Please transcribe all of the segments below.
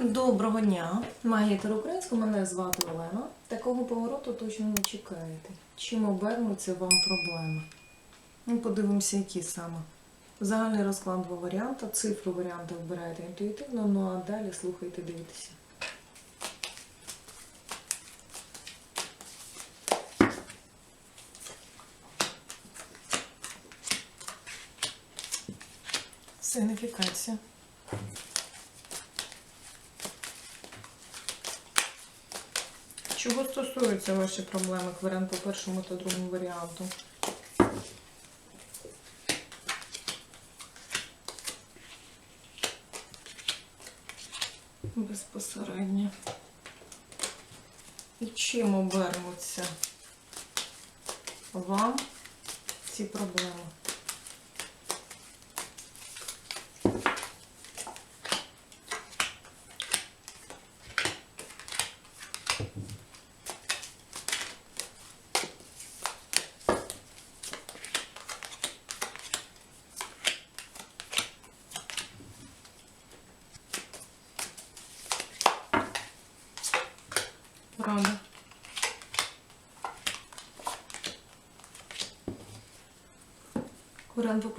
Доброго дня, магітер українську, мене звати Олена. Такого повороту точно не чекаєте. Чим обернуться вам проблеми? Ну, подивимося, які саме. Загальний розклад два варіанти. Цифру варіанти вибираєте інтуїтивно, ну а далі слухайте, дивіться. Сигніфікація. Чого стосуються ваші проблеми кваріант по першому та другому варіанту? Безпосередньо. І чим обернуться вам ці проблеми?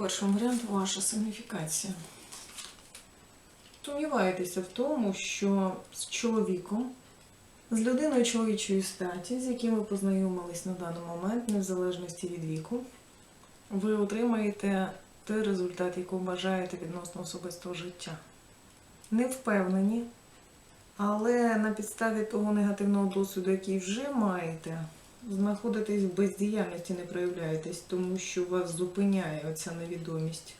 Варіант по першому варіанту ваша сигніфікація. Сумніваєтеся в тому, що з чоловіком, з людиною чоловічої статі, з яким ви познайомились на даний момент, незалежності від віку, ви отримаєте той результат, який бажаєте відносно особистого життя. Не впевнені, але на підставі того негативного досвіду, який вже маєте, знаходитесь в бездіяльності, не проявляєтесь, тому що вас зупиняє оця невідомість.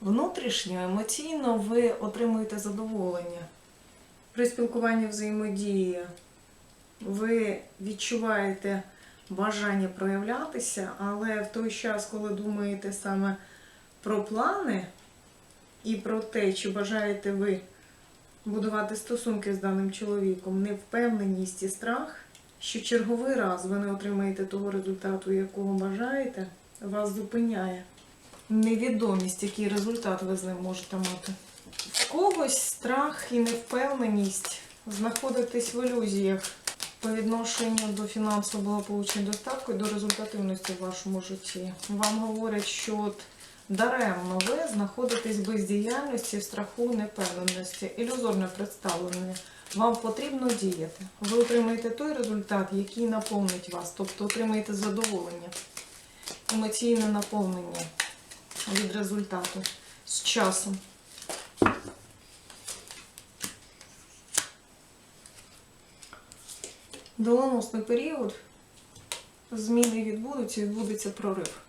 Внутрішньо, емоційно ви отримуєте задоволення. При спілкуванні взаємодії ви відчуваєте бажання проявлятися, але в той час, коли думаєте саме про плани, і про те, чи бажаєте ви будувати стосунки з даним чоловіком, невпевненість і страх, що черговий раз ви не отримаєте того результату, якого бажаєте, вас зупиняє. Невідомість, який результат ви з ним можете мати. В когось страх і невпевненість знаходитись в ілюзіях по відношенню до фінансового благополуччя достатку і до результативності в вашому житті. Вам говорять, що от Даремно ви знаходитесь в бездіяльності, страху, непевненості, ілюзорне представлення. Вам потрібно діяти. Ви отримаєте той результат, який наповнить вас, тобто отримаєте задоволення, емоційне наповнення від результату з часом. Доленосний період зміни відбудуться, відбудеться прорив.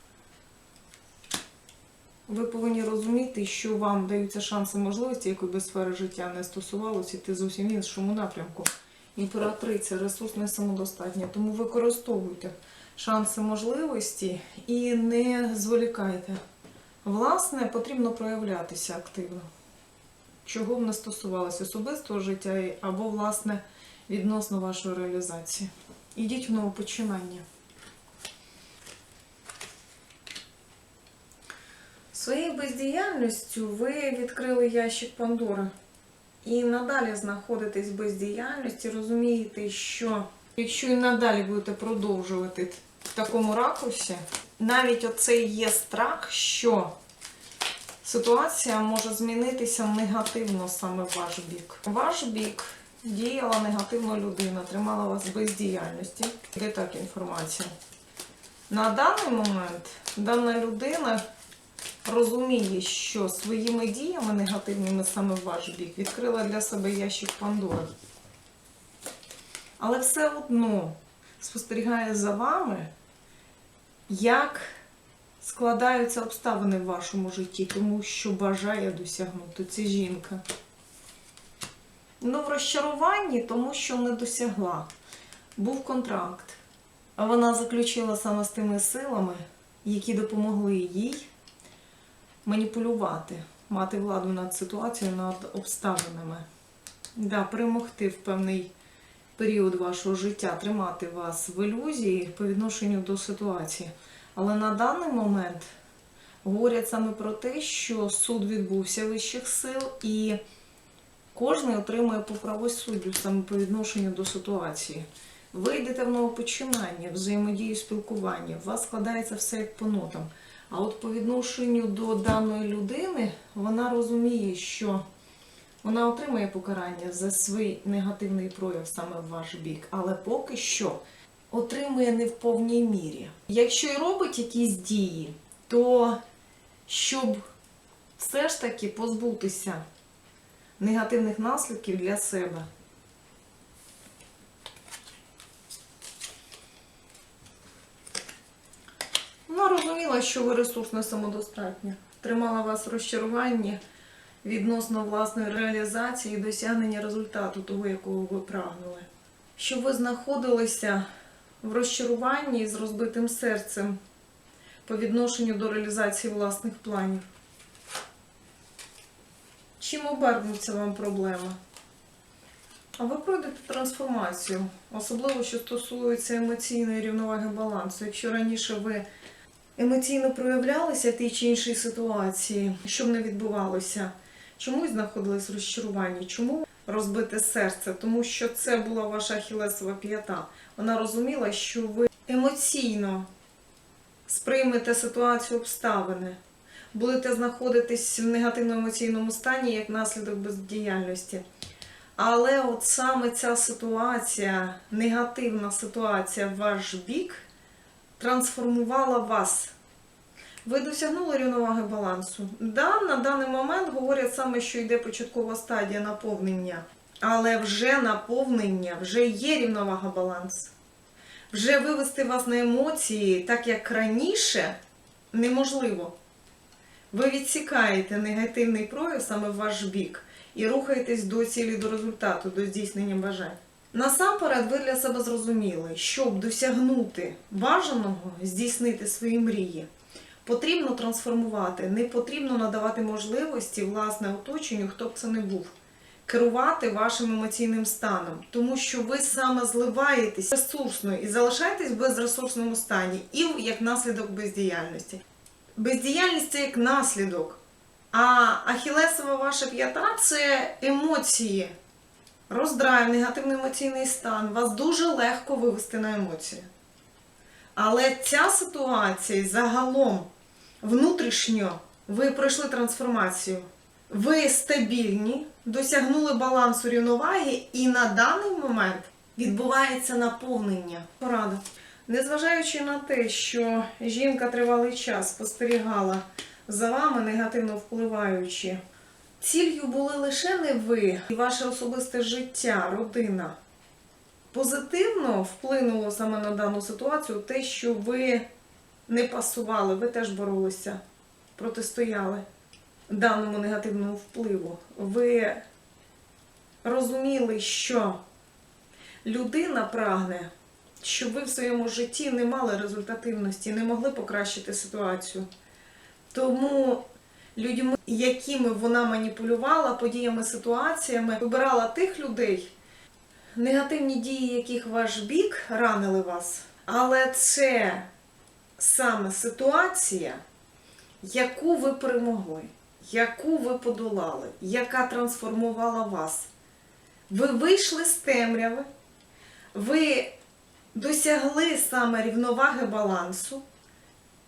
Ви повинні розуміти, що вам даються шанси можливості, якої би сфери життя не стосувалося, йти зовсім іншому напрямку. Імператриця ресурсна і самодостатня. Тому використовуйте шанси можливості і не зволікайте. Власне, потрібно проявлятися активно. Чого б не стосувалося особистого життя або, власне, відносно вашої реалізації. Ідіть в новопочинання. Своєю бездіяльністю ви відкрили ящик Пандори. І надалі знаходитесь в бездіяльності, розумієте, що якщо і надалі будете продовжувати в такому ракурсі, навіть оцей є страх, що ситуація може змінитися негативно саме в ваш бік. Ваш бік діяла негативна людина, тримала вас в бездіяльності. Де так інформація? На даний момент дана людина розуміє, що своїми діями негативними саме в ваш бік відкрила для себе ящик Пандори. Але все одно спостерігає за вами, як складаються обставини в вашому житті, тому що бажає досягнути ця жінка. Ну, в розчаруванні, тому що не досягла. Був контракт. А вона заключила саме з тими силами, які допомогли їй маніпулювати, мати владу над ситуацією, над обставинами. Да, перемогти в певний період вашого життя, тримати вас в ілюзії по відношенню до ситуації. Але на даний момент говорять саме про те, що суд відбувся вищих сил і кожен отримує по правосуддю саме по відношенню до ситуації. Ви йдете в новопочинання, взаємодію, спілкування, у вас складається все як по нотам. А от по відношенню до даної людини вона розуміє, що вона отримає покарання за свій негативний прояв саме в ваш бік, але поки що отримує не в повній мірі. Якщо і робить якісь дії, то щоб все ж таки позбутися негативних наслідків для себе. Вона розуміла, що ви ресурсно самодостатня. Тримала вас в розчаруванні відносно власної реалізації і досягнення результату того, якого ви прагнули. Щоб ви знаходилися в розчаруванні з розбитим серцем по відношенню до реалізації власних планів. Чим обернеться вам проблема? А ви пройдете трансформацію, особливо що стосується емоційної рівноваги балансу. Якщо раніше ви емоційно проявлялися в тій чи іншій ситуації, що не відбувалося, чомусь знаходились в розчаруванні, чому розбите серце? Тому що це була ваша ахілесова п'ята. Вона розуміла, що ви емоційно сприймете ситуацію обставини, будете знаходитись в негативно-емоційному стані як наслідок бездіяльності. Але от саме ця ситуація, негативна ситуація в ваш бік, трансформувала вас. Ви досягнули рівноваги балансу. Да, на даний момент говорять саме, що йде початкова стадія наповнення. Але вже наповнення, вже є рівновага балансу. Вже вивести вас на емоції, так як раніше, неможливо. Ви відсікаєте негативний прояв саме в ваш бік і рухаєтесь до цілі, до результату, до здійснення бажань. Насамперед, ви для себе зрозуміли, щоб досягнути бажаного, здійснити свої мрії, потрібно трансформувати, не потрібно надавати можливості власне оточенню, хто б це не був, керувати вашим емоційним станом, тому що ви саме зливаєтесь ресурсно і залишаєтесь в безресурсному стані, і як наслідок бездіяльності. Бездіяльність це як наслідок. А ахілесова ваша п'ята це емоції, роздрайв, негативний емоційний стан. Вас дуже легко вивести на емоції. Але ця ситуація загалом внутрішньо ви пройшли трансформацію. Ви стабільні, досягнули балансу рівноваги, і на даний момент відбувається наповнення. Порада. Незважаючи на те, що жінка тривалий час спостерігала за вами, негативно впливаючи, ціллю були лише не ви і ваше особисте життя, родина. Позитивно вплинуло саме на дану ситуацію те, що ви не пасували, ви теж боролися, протистояли даному негативному впливу. Ви розуміли, що людина прагне, щоб ви в своєму житті не мали результативності, не могли покращити ситуацію. Тому людьми, якими вона маніпулювала подіями, ситуаціями, вибирала тих людей, негативні дії, яких ваш бік ранили вас. Але це саме ситуація, яку ви перемогли, яку ви подолали, яка трансформувала вас. Ви вийшли з темряви, ви досягли саме рівноваги балансу,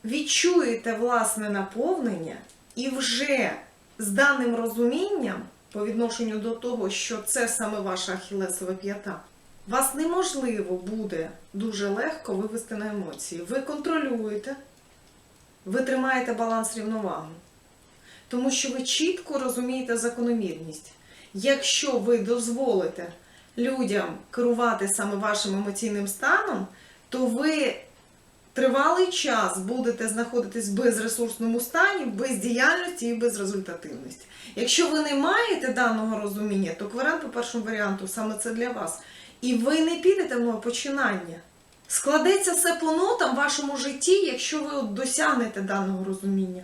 відчуєте власне наповнення і вже з даним розумінням по відношенню до того, що це саме ваша ахілесова п'ята, вас неможливо буде дуже легко вивести на емоції. Ви контролюєте, ви тримаєте баланс рівноваги. Тому що ви чітко розумієте закономірність. Якщо ви дозволите людям керувати саме вашим емоційним станом, то ви тривалий час будете знаходитись в безресурсному стані, в бездіяльності і безрезультативності. Якщо ви не маєте даного розуміння, то кварен по першому варіанту саме це для вас. І ви не підете нове починання. Складеться все по нотам в вашому житті, якщо ви от досягнете даного розуміння.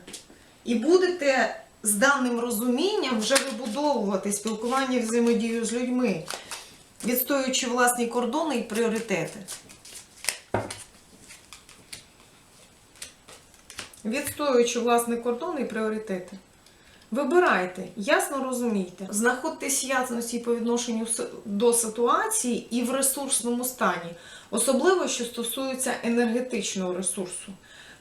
І будете з даним розумінням вже вибудовувати спілкування взаємодію з людьми, відстоюючи власні кордони і пріоритети. Відстоюючи власний кордон і пріоритети. Вибирайте, ясно розумійте, знаходьтесь ясності по відношенню до ситуації і в ресурсному стані, особливо що стосується енергетичного ресурсу.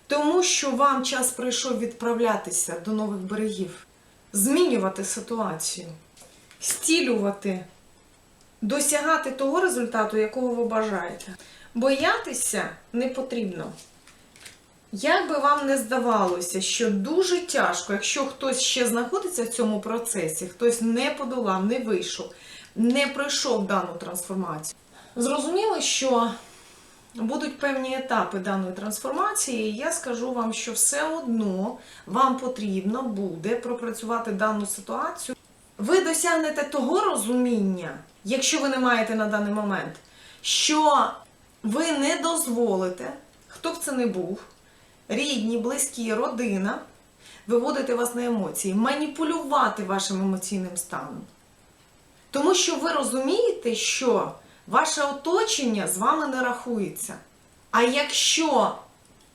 Тому що вам час прийшов відправлятися до нових берегів, змінювати ситуацію, стілювати, досягати того результату, якого ви бажаєте. Боятися не потрібно. Як би вам не здавалося, що дуже тяжко, якщо хтось ще знаходиться в цьому процесі, хтось не подолав, не вийшов, не пройшов дану трансформацію. Зрозуміло, що будуть певні етапи даної трансформації, і я скажу вам, що все одно вам потрібно буде пропрацювати дану ситуацію. Ви досягнете того розуміння, якщо ви не маєте на даний момент, що ви не дозволите, хто б це не був, рідні, близькі, родина, виводити вас на емоції, маніпулювати вашим емоційним станом. Тому що ви розумієте, що ваше оточення з вами не рахується. А якщо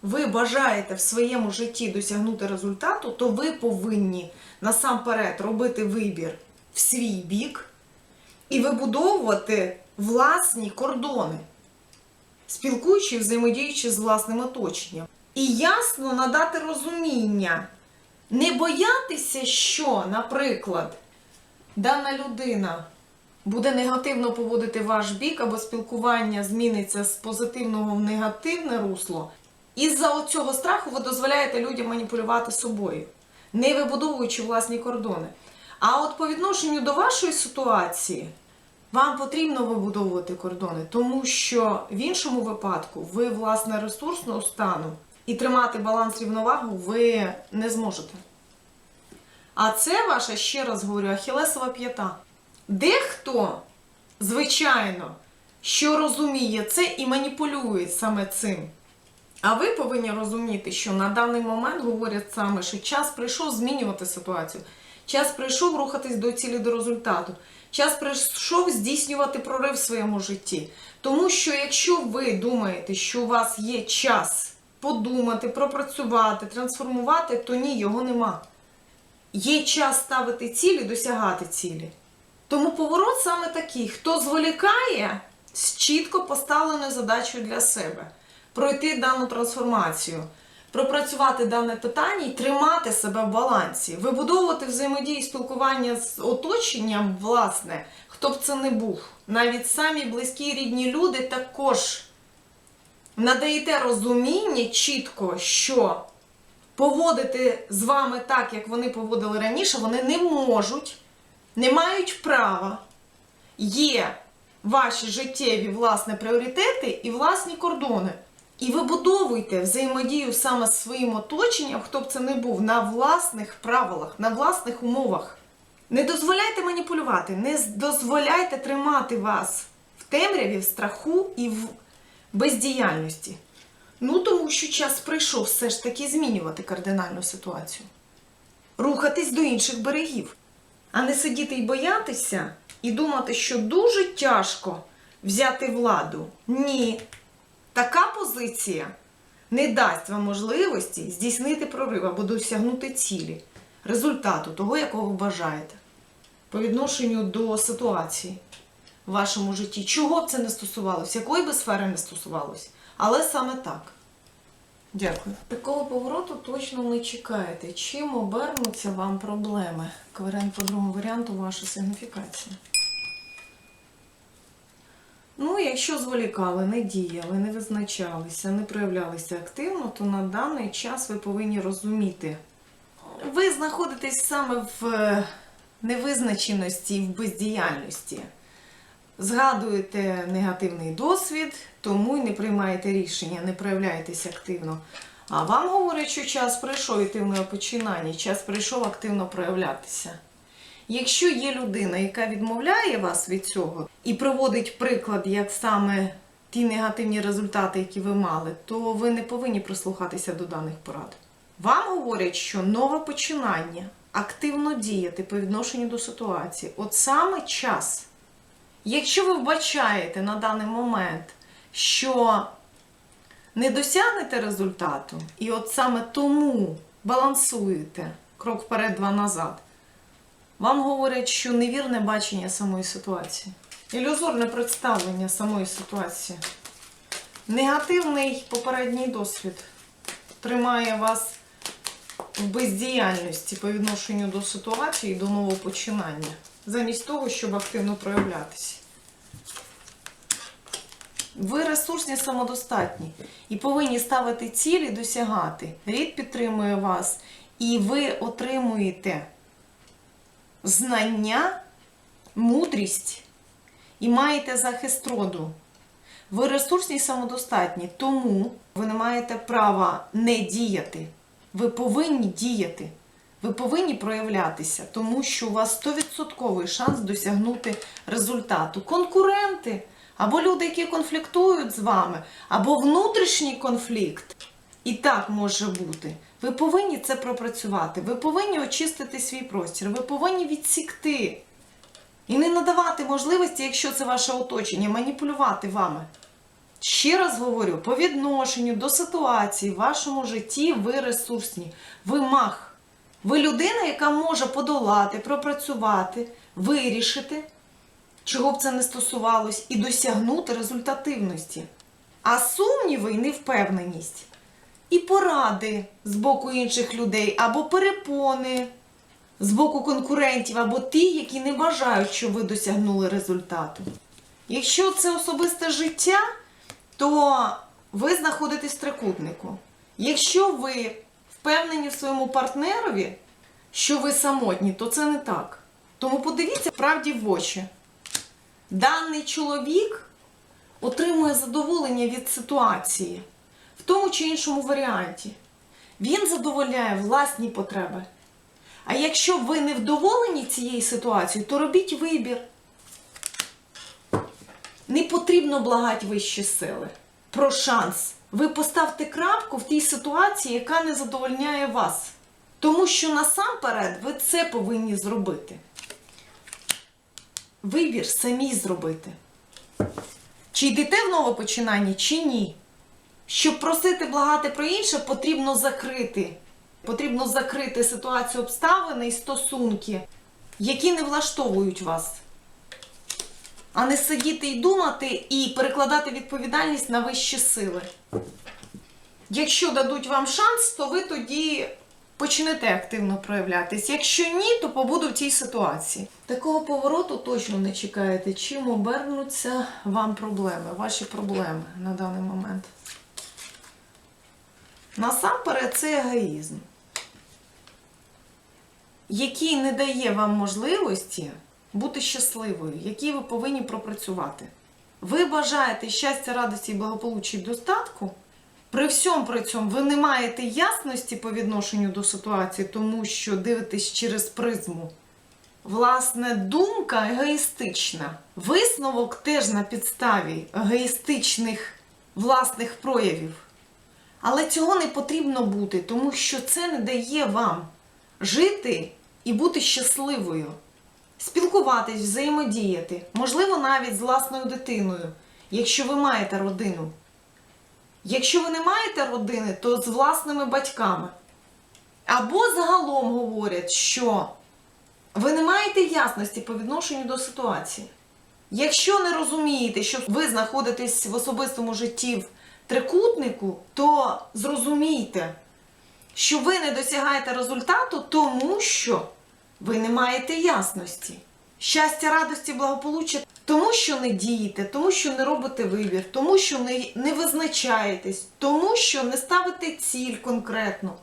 ви бажаєте в своєму житті досягнути результату, то ви повинні насамперед робити вибір в свій бік і вибудовувати власні кордони, спілкуючи і взаємодіючи з власним оточенням. І ясно надати розуміння, не боятися, що, наприклад, дана людина буде негативно поводити ваш бік, або спілкування зміниться з позитивного в негативне русло. Із-за цього страху ви дозволяєте людям маніпулювати собою, не вибудовуючи власні кордони. А от по відношенню до вашої ситуації, вам потрібно вибудовувати кордони, тому що в іншому випадку ви, власне, ресурсного стану і тримати баланс рівновагу ви не зможете. А це ваша, ще раз говорю, ахілесова п'ята. Дехто, звичайно, що розуміє це і маніпулює саме цим. А ви повинні розуміти, що на даний момент говорять саме, що час прийшов змінювати ситуацію. Час прийшов рухатись до цілі до результату. Час прийшов здійснювати прорив в своєму житті. Тому що якщо ви думаєте, що у вас є час подумати, пропрацювати, трансформувати, то ні, його нема. Є час ставити цілі, досягати цілі. Тому поворот саме такий: хто зволікає з чітко поставленою задачею для себе пройти дану трансформацію, пропрацювати дане питання і тримати себе в балансі, вибудовувати взаємодії спілкування з оточенням, власне, хто б це не був. Навіть самі близькі рідні люди також надаєте розуміння чітко, що поводити з вами так, як вони поводили раніше, вони не можуть, не мають права. Є ваші життєві власне пріоритети і власні кордони. І вибудовуйте взаємодію саме з своїм оточенням, хто б це не був, на власних правилах, на власних умовах. Не дозволяйте маніпулювати, не дозволяйте тримати вас в темряві, в страху і в бездіяльності. Ну, тому що час прийшов все ж таки змінювати кардинальну ситуацію. Рухатись до інших берегів, а не сидіти і боятися і думати, що дуже тяжко взяти владу. Ні. Така позиція не дасть вам можливості здійснити прорив або досягнути цілі, результату того, якого ви бажаєте. По відношенню до ситуації в вашому житті. Чого б це не стосувалося, якої би сфери не стосувалося. Але саме так. Дякую. Такого повороту точно не чекаєте. Чим обернуться вам проблеми? Кваріант по другому варіанту ваша сигніфікація. Ну, якщо зволікали, не діяли, не визначалися, не проявлялися активно, то на даний час ви повинні розуміти. Ви знаходитесь саме в е, невизначеності, в бездіяльності. Згадуєте негативний досвід, тому й не приймаєте рішення, не проявляєтесь активно. А вам говорять, що час прийшов активного починання, час прийшов активно проявлятися. Якщо є людина, яка відмовляє вас від цього і проводить приклад, як саме ті негативні результати, які ви мали, то ви не повинні прислухатися до даних порад. Вам говорять, що нове починання, активно діяти по відношенню до ситуації, от саме час. Якщо ви вбачаєте на даний момент, що не досягнете результату, і от саме тому балансуєте крок вперед, два назад, вам говорять, що невірне бачення самої ситуації, ілюзорне представлення самої ситуації, негативний попередній досвід тримає вас в бездіяльності по відношенню до ситуації і до нового починання, замість того, щоб активно проявлятися. Ви ресурсні самодостатні і повинні ставити цілі, досягати. Рід підтримує вас, і ви отримуєте знання, мудрість і маєте захист роду. Ви ресурсні і самодостатні, тому ви не маєте права не діяти. Ви повинні діяти. Ви повинні проявлятися, тому що у вас 100% шанс досягнути результату. Конкуренти або люди, які конфліктують з вами, або внутрішній конфлікт. І так може бути. Ви повинні це пропрацювати. Ви повинні очистити свій простір. Ви повинні відсікти і не надавати можливості, якщо це ваше оточення, маніпулювати вами. Ще раз говорю, по відношенню до ситуації в вашому житті ви ресурсні, ви мах. Ви людина, яка може подолати, пропрацювати, вирішити, чого б це не стосувалось, і досягнути результативності. А сумніви і невпевненість, і поради з боку інших людей, або перепони з боку конкурентів, або ті, які не бажають, щоб ви досягнули результату. Якщо це особисте життя, то ви знаходитесь в трикутнику. Якщо ви впевнені в своєму партнерові, що ви самотні, то це не так. Тому подивіться правді в очі. Даний чоловік отримує задоволення від ситуації в тому чи іншому варіанті. Він задовольняє власні потреби. А якщо ви не вдоволені цією ситуацією, то робіть вибір. Не потрібно благати вищі сили про шанс. Ви поставте крапку в тій ситуації, яка не задовольняє вас. Тому що насамперед ви це повинні зробити. Вибір самі зробити. Чи йдете в нове починання, чи ні. Щоб просити благати про інше, потрібно закрити. Потрібно закрити ситуацію обставини і стосунки, які не влаштовують вас а не сидіти і думати і перекладати відповідальність на вищі сили. Якщо дадуть вам шанс, то ви тоді почнете активно проявлятись. Якщо ні, то побуду в тій ситуації. Такого повороту точно не чекаєте, чим обернуться вам проблеми, ваші проблеми на даний момент. Насамперед, це егоїзм, який не дає вам можливості бути щасливою, які ви повинні пропрацювати. Ви бажаєте щастя, радості і благополуччя і достатку. При всьому при цьому ви не маєте ясності по відношенню до ситуації, тому що дивитесь через призму. Власне, думка егоїстична. Висновок теж на підставі егоїстичних власних проявів. Але цього не потрібно бути, тому що це не дає вам жити і бути щасливою спілкуватись, взаємодіяти, можливо, навіть з власною дитиною, якщо ви маєте родину. Якщо ви не маєте родини, то з власними батьками. Або загалом говорять, що ви не маєте ясності по відношенню до ситуації. Якщо не розумієте, що ви знаходитесь в особистому житті в трикутнику, то зрозумійте, що ви не досягаєте результату, тому що ви не маєте ясності. Щастя, радості, благополуччя, тому що не дієте, тому що не робите вибір, тому що не, не визначаєтесь, тому що не ставите ціль конкретно,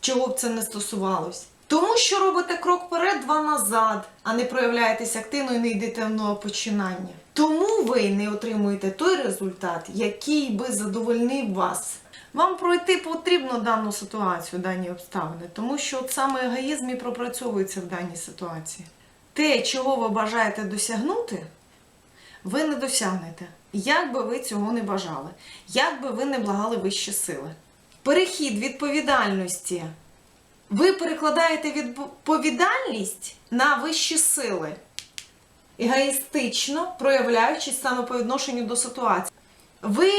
чого б це не стосувалось. Тому що робите крок вперед, два назад, а не проявляєтесь активно і не йдете в нове починання. Тому ви не отримуєте той результат, який би задовольнив вас. Вам пройти потрібно дану ситуацію, дані обставини, тому що от саме егоїзм і пропрацьовується в даній ситуації. Те, чого ви бажаєте досягнути, ви не досягнете. Як би ви цього не бажали, як би ви не благали вищі сили. Перехід відповідальності. Ви перекладаєте відповідальність на вищі сили, егоїстично проявляючись саме по відношенню до ситуації. Ви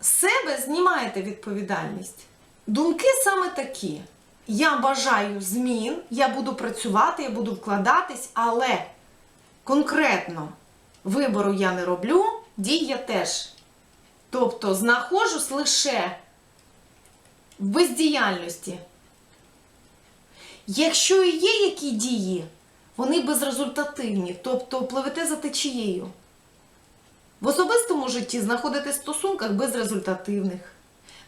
з себе знімаєте відповідальність. Думки саме такі. Я бажаю змін, я буду працювати, я буду вкладатись, але конкретно вибору я не роблю, дій я теж. Тобто знаходжусь лише в бездіяльності. Якщо і є які дії, вони безрезультативні, тобто пливете за течією. В особистому житті знаходитесь в стосунках безрезультативних.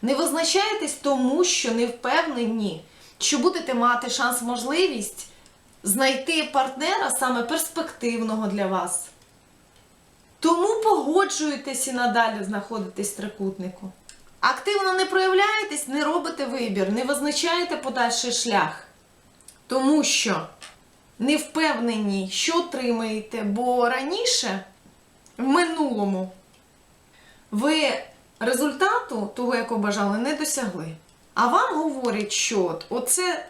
Не визначаєтесь тому, що не впевнені, що будете мати шанс, можливість знайти партнера саме перспективного для вас. Тому погоджуєтесь і надалі знаходитесь в трикутнику. Активно не проявляєтесь, не робите вибір, не визначаєте подальший шлях. Тому що не впевнені, що отримаєте, бо раніше, в минулому, ви результату того, якого бажали, не досягли. А вам говорять, що оце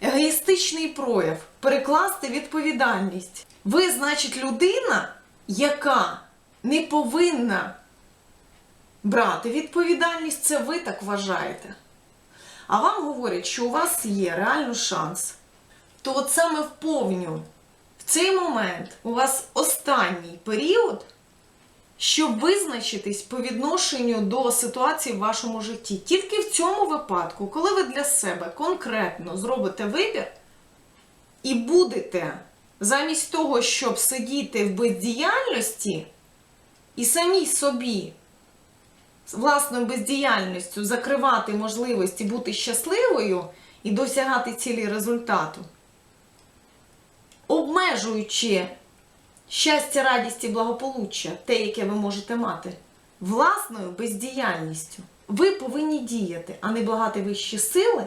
егоїстичний прояв, перекласти відповідальність. Ви, значить, людина, яка не повинна брати відповідальність, це ви так вважаєте. А вам говорять, що у вас є реально шанс. То от саме в в цей момент у вас останній період, щоб визначитись по відношенню до ситуації в вашому житті. Тільки в цьому випадку, коли ви для себе конкретно зробите вибір і будете замість того, щоб сидіти в бездіяльності і самі собі власною бездіяльністю закривати можливості бути щасливою і досягати цілі результату, обмежуючи щастя, радість і благополуччя, те, яке ви можете мати, власною бездіяльністю, ви повинні діяти, а не благати вищі сили,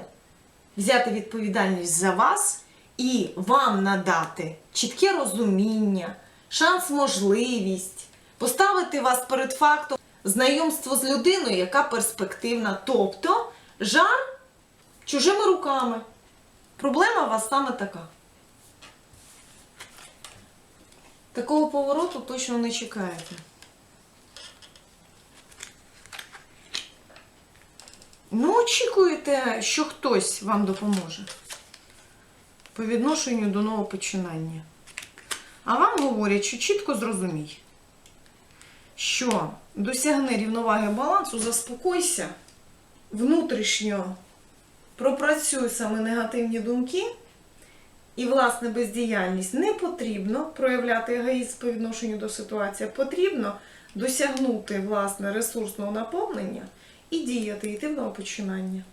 взяти відповідальність за вас і вам надати чітке розуміння, шанс, можливість, поставити вас перед фактом знайомство з людиною, яка перспективна, тобто жар чужими руками. Проблема у вас саме така. Такого повороту точно не чекаєте. Ну, очікуєте, що хтось вам допоможе по відношенню до нового починання. А вам говорять, що чітко зрозумій, що досягни рівноваги балансу, заспокойся, внутрішньо пропрацюй саме негативні думки. І, власне, бездіяльність не потрібно проявляти егоїзм по відношенню до ситуації, потрібно досягнути власне ресурсного наповнення і діяти, йти в новопочинання.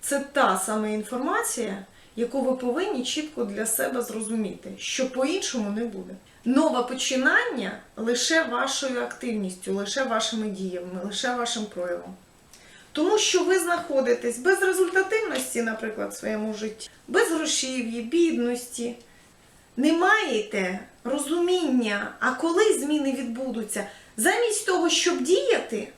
Це та саме інформація, яку ви повинні чітко для себе зрозуміти, що по-іншому не буде. Нове починання лише вашою активністю, лише вашими діями, лише вашим проявом. Тому що ви знаходитесь без результативності, наприклад, в своєму житті, без грошів'ї, бідності, не маєте розуміння, а коли зміни відбудуться, замість того, щоб діяти,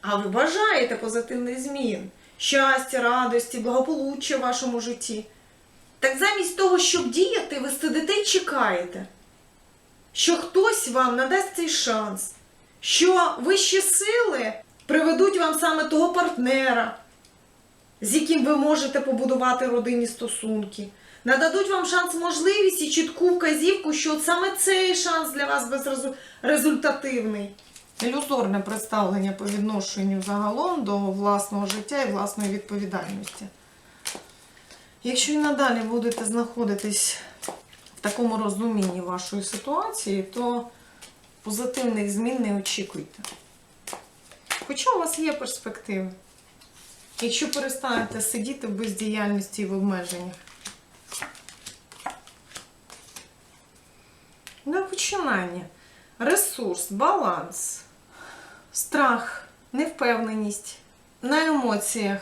а ви бажаєте позитивних змін, щастя, радості, благополуччя в вашому житті. Так замість того, щоб діяти, ви сидите і чекаєте, що хтось вам надасть цей шанс, що вищі сили приведуть вам саме того партнера, з яким ви можете побудувати родинні стосунки. Нададуть вам шанс, можливість і чітку вказівку, що от саме цей шанс для вас безрезультативний. Ілюзорне представлення по відношенню загалом до власного життя і власної відповідальності. Якщо і надалі будете знаходитись в такому розумінні вашої ситуації, то позитивних змін не очікуйте. Хоча у вас є перспективи. Якщо перестанете сидіти в бездіяльності і в обмеженнях. На починання. Ресурс, баланс, страх, невпевненість на емоціях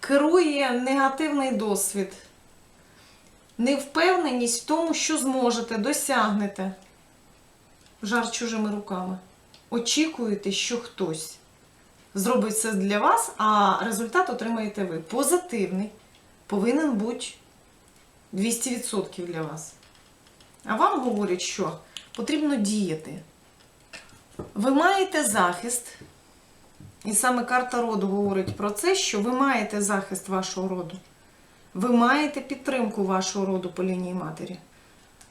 керує негативний досвід, невпевненість в тому, що зможете, досягнете. Жар чужими руками. Очікуєте, що хтось зробить все для вас, а результат отримаєте ви. Позитивний, повинен бути 200% для вас. А вам говорять, що потрібно діяти. Ви маєте захист, І саме карта роду говорить про це, що ви маєте захист вашого роду. Ви маєте підтримку вашого роду по лінії матері.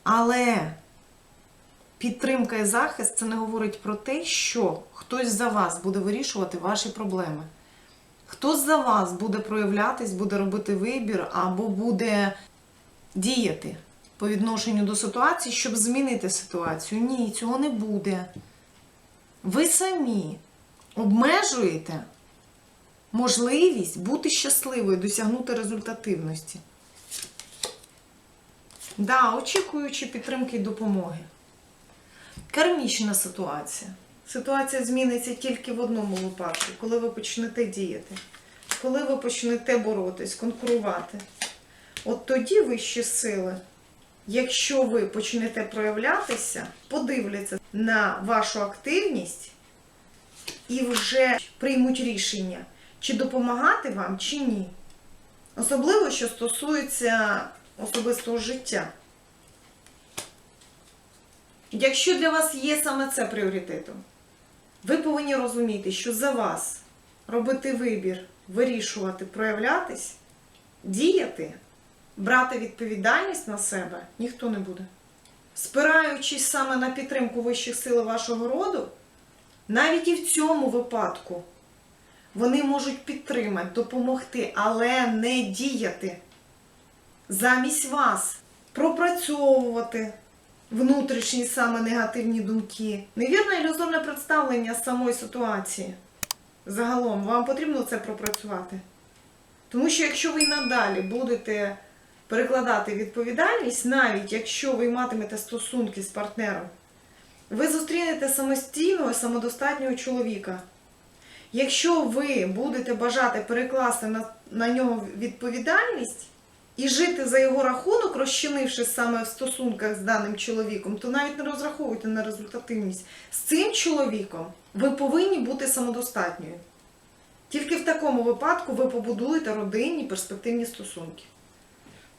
Але підтримка і захист це не говорить про те, що хтось за вас буде вирішувати ваші проблеми. Хтось за вас буде проявлятись, буде робити вибір або буде діяти по відношенню до ситуації, щоб змінити ситуацію. Ні, цього не буде. Ви самі обмежуєте можливість бути щасливою, досягнути результативності. Да, очікуючи підтримки і допомоги. Кармічна ситуація. Ситуація зміниться тільки в одному випадку, коли ви почнете діяти, коли ви почнете боротись, конкурувати. От тоді вищі сили, якщо ви почнете проявлятися, подивляться на вашу активність і вже приймуть рішення, чи допомагати вам, чи ні. Особливо, що стосується особистого життя. Якщо для вас є саме це пріоритетом, ви повинні розуміти, що за вас робити вибір, вирішувати, проявлятись, діяти, брати відповідальність на себе ніхто не буде. Спираючись саме на підтримку вищих сил вашого роду, навіть і в цьому випадку вони можуть підтримати, допомогти, але не діяти. Замість вас пропрацьовувати внутрішні саме негативні думки, невірне ілюзорне представлення самої ситуації. Загалом, вам потрібно це пропрацювати. Тому що якщо ви і надалі будете перекладати відповідальність, навіть якщо ви матимете стосунки з партнером, ви зустрінете самостійного, самодостатнього чоловіка. Якщо ви будете бажати перекласти на, на нього відповідальність і жити за його рахунок, розчинившись саме в стосунках з даним чоловіком, то навіть не розраховуйте на результативність. З цим чоловіком ви повинні бути самодостатньою. Тільки в такому випадку ви побудуєте родинні перспективні стосунки.